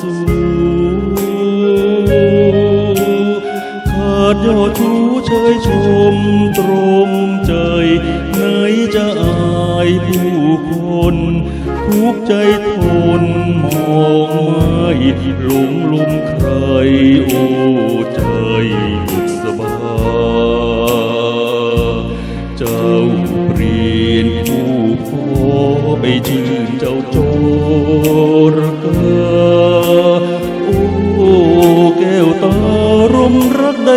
สูขาดยอดชูเชยชมตรมใจไหนจะอายผู้คน ทุกใจทนมองไม่หลงลมใครโอ้ใจบุษบายเจ้าเปลี่ยนผู้พอไปชื่นเจ้าโจร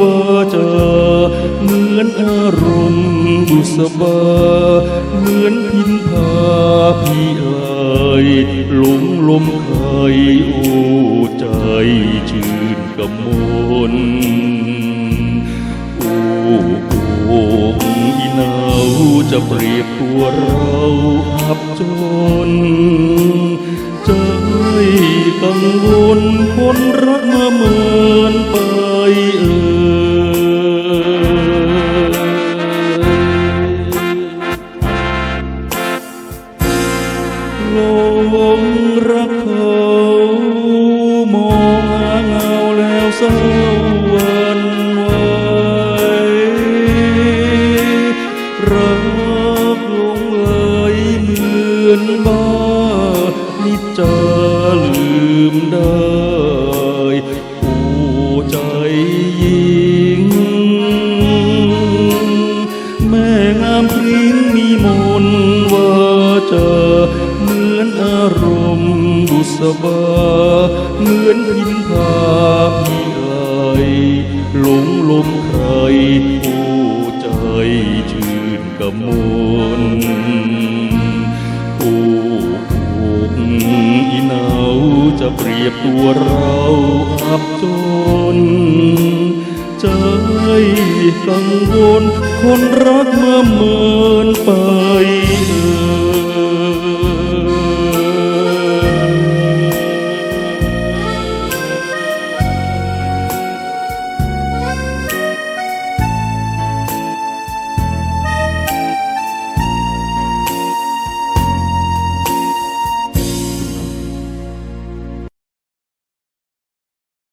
ว่าจะเหมือนอารมณ์บุษบา เหมือนพินพาพี่เอ่ยหลงลมใครโอ้ใจชื่นกำมลโอ้โอ้อีนาวจะเปรียบตัวเราอับจนใจกังวลคนรักมาเมินไป บุษบาเหมือนพินพาพี่เอ่ยหลงลมใครโอ้ใจชื่นกำมลโอ้อกอีนาวจะเปรียบตัวเราอับจน ใจกังวลคนรักเมื่อเมินไปเอ่